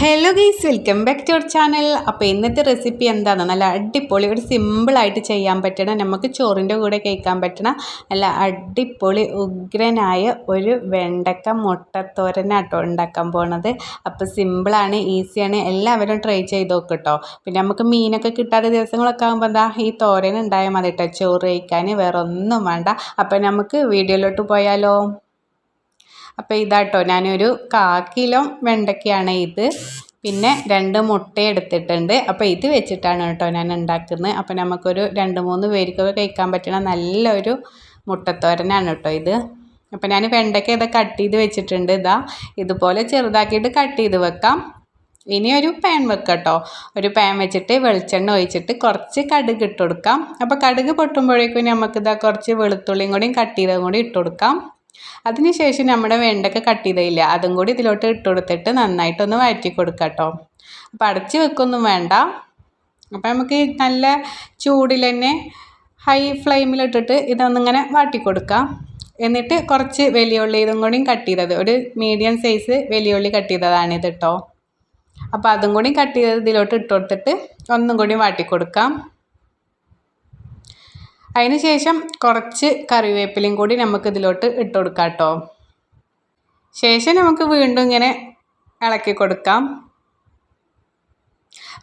Hello guys welcome back to our channel അപ്പോൾ ഇന്നത്തെ recipe എന്താണ്? നല്ല അടിപൊളി ഒരു സിമ്പിളായിട്ട് ചെയ്യാൻ പറ്റണ നമുക്ക് ചോറിന്റെ കൂടെ കഴിക്കാൻ പറ്റണ നല്ല അടിപൊളി ഉഗ്രനായ ഒരു വെണ്ടക്ക മുട്ടത്തോരനാട്ടോ ഉണ്ടാക്കാൻ പോണത്. അപ്പോൾ സിമ്പിളാണ് ഈസിയാണ് എല്ലാവരും ട്രൈ ചെയ്ത് നോക്കട്ടോ കേട്ടോ പിന്നെ നമുക്ക് മീനൊക്കെ കിട്ടാത്ത ദിവസങ്ങളൊക്കെ ആകുമ്പോൾ എന്താ ഈ തോരൻ ഉണ്ടായാൽ മതി കേട്ടോ ചോറ് കഴിക്കാൻ വേറെ ഒന്നും വേണ്ട. അപ്പോൾ നമുക്ക് വീഡിയോയിലോട്ട് പോയാലോ. അപ്പോൾ ഇതാട്ടോ. ഞാനൊരു കാ കിലോ വെണ്ടയ്ക്കയാണ് ഇത്. പിന്നെ രണ്ട് മുട്ട എടുത്തിട്ടുണ്ട്. അപ്പോൾ ഇത് വെച്ചിട്ടാണ് കേട്ടോ ഞാൻ ഉണ്ടാക്കുന്നത്. അപ്പോൾ നമുക്കൊരു രണ്ട് മൂന്ന് പേർക്കൊക്കെ കഴിക്കാൻ പറ്റുന്ന നല്ലൊരു മുട്ടത്തോരനാണ് കേട്ടോ ഇത്. അപ്പോൾ ഞാൻ വെണ്ടയ്ക്ക ഇത് കട്ട് ചെയ്ത് വെച്ചിട്ടുണ്ട് ഇതാ. ഇതുപോലെ ചെറുതാക്കിയിട്ട് കട്ട് ചെയ്ത് വെക്കാം. ഇനി ഒരു പാൻ വെക്കട്ടോ. ഒരു പാൻ വെച്ചിട്ട് വെളിച്ചെണ്ണ ഒഴിച്ചിട്ട് കുറച്ച് കടുക് ഇട്ട് കൊടുക്കാം. അപ്പോൾ കടുക് പൊട്ടുമ്പോഴേക്കും നമുക്കിതാ കുറച്ച് വെളുത്തുള്ളിയും കൂടിയും കട്ട് ചെയ്തതും കൂടി ഇട്ട് കൊടുക്കാം. അതിനുശേഷം നമ്മുടെ വെണ്ടയ്ക്ക കട്ട് ചെയ്തില്ല അതും കൂടി ഇതിലോട്ട് ഇട്ട് കൊടുത്തിട്ട് നന്നായിട്ടൊന്ന് വഴറ്റി കൊടുക്കുക കേട്ടോ അപ്പോൾ അടച്ച് വെക്കൊന്നും വേണ്ട. അപ്പോൾ നമുക്ക് നല്ല ചൂടിൽ തന്നെ ഹൈ ഫ്ലെയിമിലിട്ടിട്ട് ഇതൊന്നിങ്ങനെ വാട്ടി കൊടുക്കാം. എന്നിട്ട് കുറച്ച് വലിയുള്ളി ഇതും കൂടിയും കട്ട് ചെയ്തത്. ഒരു മീഡിയം സൈസ് വലിയുള്ളി കട്ട് ചെയ്തതാണ് ഇത് കേട്ടോ അപ്പോൾ അതും കൂടി കട്ട് ചെയ്തത് ഇതിലോട്ട് ഇട്ട് കൊടുത്തിട്ട് ഒന്നും കൂടി വാട്ടി കൊടുക്കാം. അതിന് ശേഷം കുറച്ച് കറിവേപ്പിലയും കൂടി നമുക്ക് ഇതിലോട്ട് ഇട്ട് കൊടുക്കാം കേട്ടോ ശേഷം നമുക്ക് വീണ്ടും ഇങ്ങനെ ഇളക്കി കൊടുക്കാം.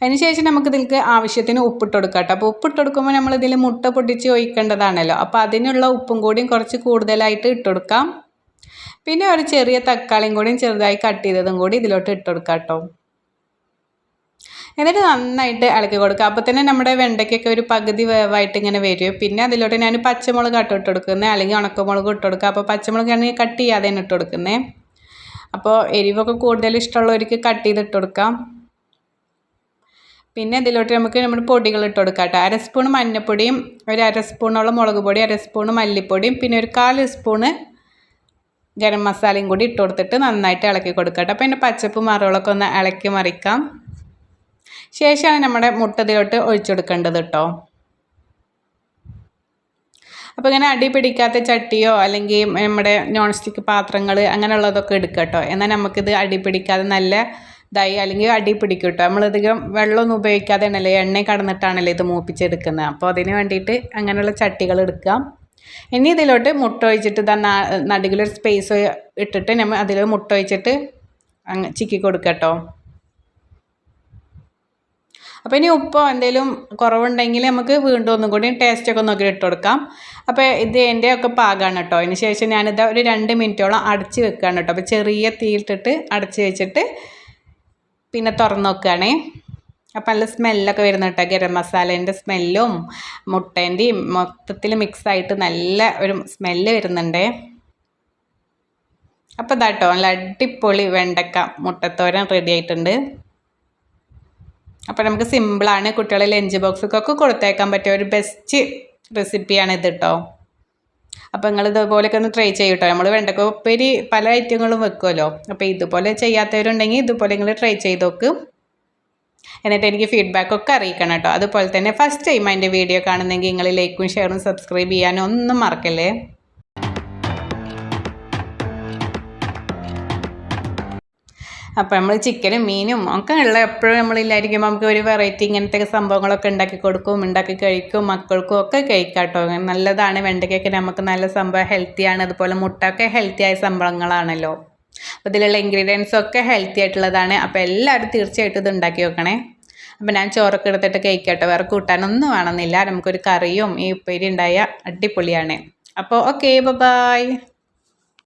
അതിനുശേഷം നമുക്ക് ഇതിലേക്ക് ആവശ്യത്തിന് ഉപ്പിട്ട് കൊടുക്കാം കേട്ടോ അപ്പോൾ ഉപ്പിട്ട് കൊടുക്കുമ്പോൾ നമ്മൾ ഇതിൽ മുട്ട പൊട്ടിച്ച് ഒഴിക്കേണ്ടതാണല്ലോ. അപ്പോൾ അതിനുള്ള ഉപ്പും കൂടിയും കുറച്ച് കൂടുതലായിട്ട് ഇട്ട് കൊടുക്കാം. പിന്നെ ഒരു ചെറിയ തക്കാളിയും കൂടിയും ചെറുതായി കട്ട് ചെയ്തതും കൂടി ഇതിലോട്ട് ഇട്ട് കൊടുക്കാം കേട്ടോ എന്നിട്ട് നന്നായിട്ട് ഇളക്കി കൊടുക്കുക. അപ്പോൾ തന്നെ നമ്മുടെ വെണ്ടയ്ക്കൊക്കെ ഒരു പകുതി വേവായിട്ട് ഇങ്ങനെ വരും. പിന്നെ അതിലോട്ട് ഞാൻ പച്ചമുളക് ഇട്ട് ഇട്ട് കൊടുക്കുന്നത്. അല്ലെങ്കിൽ ഉണക്കമുളക് ഇട്ട് കൊടുക്കുക. അപ്പോൾ പച്ചമുളക് ആണെങ്കിൽ കട്ട് ചെയ്യാതെ ഇട്ട് കൊടുക്കുന്നത് അപ്പോൾ എരിവൊക്കെ കൂടുതൽ ഇഷ്ടമുള്ളവർക്ക് കട്ട് ചെയ്തിട്ട് കൊടുക്കാം. പിന്നെ ഇതിലോട്ട് നമുക്ക് നമ്മുടെ പൊടികൾ ഇട്ട് കൊടുക്കാം കേട്ടോ. അര സ്പൂൺ മഞ്ഞൾപ്പൊടിയും ഒരു അര സ്പൂണോളം മുളക് പൊടി അര സ്പൂൺ മല്ലിപ്പൊടിയും പിന്നെ ഒരു കാൽ സ്പൂണ് ഗരം മസാലയും കൂടി ഇട്ട് കൊടുത്തിട്ട് നന്നായിട്ട് ഇളക്കി കൊടുക്കാം കേട്ടോ. അപ്പോൾ പച്ചപ്പ് മറകളൊക്കെ ഒന്ന് ഇളക്കി മറിക്കാം. ശേഷമാണ് നമ്മുടെ മുട്ടതിലോട്ട് ഒഴിച്ചു കൊടുക്കേണ്ടത് കേട്ടോ അപ്പോൾ ഇങ്ങനെ അടി പിടിക്കാത്ത ചട്ടിയോ അല്ലെങ്കിൽ നമ്മുടെ നോൺ സ്റ്റിക്ക് പാത്രങ്ങൾ അങ്ങനെയുള്ളതൊക്കെ എടുക്കുക കേട്ടോ എന്നാൽ നമുക്കിത് അടി പിടിക്കാതെ നല്ല ഇതായി അല്ലെങ്കിൽ അടി പിടിക്കും കേട്ടോ നമ്മളധികം വെള്ളമൊന്നും ഉപയോഗിക്കാതെ ആണല്ലേ എണ്ണ കടന്നിട്ടാണല്ലേ ഇത് മൂപ്പിച്ചെടുക്കുന്നത് അപ്പോൾ അതിന് വേണ്ടിയിട്ട് അങ്ങനെയുള്ള ചട്ടികൾ എടുക്കാം. ഇനി ഇതിലോട്ട് മുട്ട ഒഴിച്ചിട്ട് ഇതാ നടുകിലൊരു സ്പേസ് ഇട്ടിട്ട് നമ്മൾ അതിൽ മുട്ട ഒഴിച്ചിട്ട് ചിക്കി കൊടുക്കാം കേട്ടോ അപ്പോൾ ഇനി ഉപ്പോ എന്തെങ്കിലും കുറവുണ്ടെങ്കിൽ നമുക്ക് വീണ്ടും ഒന്നും കൂടി ടേസ്റ്റൊക്കെ നോക്കി ഇട്ട് കൊടുക്കാം. അപ്പോൾ ഇത് എന്റെ ഒക്കെ പാകമാണ് കേട്ടോ. അതിന് ശേഷം ഞാനിത് ഒരു രണ്ട് മിനിറ്റോളം അടച്ച് വെക്കുകയാണ് കേട്ടോ. അപ്പോൾ ചെറിയ തീയിട്ടിട്ട് അടച്ച് വെച്ചിട്ട് പിന്നെ തുറന്ന് നോക്കുകയാണേ. അപ്പം നല്ല സ്മെല്ലൊക്കെ വരുന്ന കേട്ടോ. ഗരം മസാലേന്റെ സ്മെല്ലും മുട്ടേന്റെയും മൊത്തത്തിൽ മിക്സായിട്ട് നല്ല ഒരു സ്മെല്ല് വരുന്നുണ്ടേ. അപ്പോൾ ഇതാട്ടോ നല്ല അടിപൊളി വെണ്ടക്ക മുട്ടത്തോരൻ റെഡി ആയിട്ടുണ്ട്. അപ്പോൾ നമുക്ക് സിമ്പിളാണ് കുട്ടികളെ ലഞ്ച് ബോക്സൊക്കെ കൊടുത്തേക്കാൻ പറ്റിയ ഒരു ബെസ്റ്റ് റെസിപ്പിയാണ് ഇത് കേട്ടോ അപ്പോൾ നിങ്ങൾ ഇതുപോലെയൊക്കെ ഒന്ന് ട്രൈ ചെയ്യൂട്ടോ. നമ്മൾ വെണ്ടക്ക ഉപ്പേരി പല ഐറ്റങ്ങളും വെക്കുമല്ലോ അപ്പോൾ ഇതുപോലെ ചെയ്യാത്തവരുണ്ടെങ്കിൽ ഇതുപോലെ നിങ്ങൾ ട്രൈ ചെയ്ത് നോക്ക് എന്നിട്ട് എനിക്ക് ഫീഡ്ബാക്ക് ഒക്കെ അറിയിക്കണം കേട്ടോ അതുപോലെ തന്നെ ഫസ്റ്റ് ടൈം അതിന്റെ വീഡിയോ കാണുന്നെങ്കിൽ നിങ്ങൾ ലൈക്കും ഷെയറും സബ്സ്ക്രൈബ് ചെയ്യാനും ഒന്നും മറക്കല്ലേ? അപ്പോൾ നമ്മൾ ചിക്കനും മീനും ഒക്കെ ഉള്ള എപ്പോഴും നമ്മളില്ലായിരിക്കുമ്പോൾ നമുക്ക് ഒരു വെറൈറ്റി ഇങ്ങനത്തെ സംഭവങ്ങളൊക്കെ ഉണ്ടാക്കി കൊടുക്കും ഉണ്ടാക്കി കഴിക്കും മക്കൾക്കും ഒക്കെ കഴിക്കാട്ടോ. നല്ലതാണ് വെണ്ടയ്ക്കൊക്കെ നമുക്ക് നല്ല സംഭവം ഹെൽത്തിയാണ് അതുപോലെ മുട്ടൊക്കെ ഹെൽത്തി ആയ സംഭവങ്ങളാണല്ലോ. അപ്പോൾ ഇതിലുള്ള ഇൻഗ്രീഡിയൻസ് ഒക്കെ ഹെൽത്തി ആയിട്ടുള്ളതാണ്. അപ്പോൾ എല്ലാവരും തീർച്ചയായിട്ടും ഇത് ഉണ്ടാക്കി വെക്കണേ. അപ്പോൾ ഞാൻ ചോറൊക്കെ എടുത്തിട്ട് കഴിക്കട്ടെ. വേറെ കൂട്ടാനൊന്നും വേണമെന്നില്ല. നമുക്കൊരു കറിയും ഈ ഉപ്പേരി ഉണ്ടായ അടിപൊളിയാണ്. അപ്പോൾ ഓക്കെ ബൈ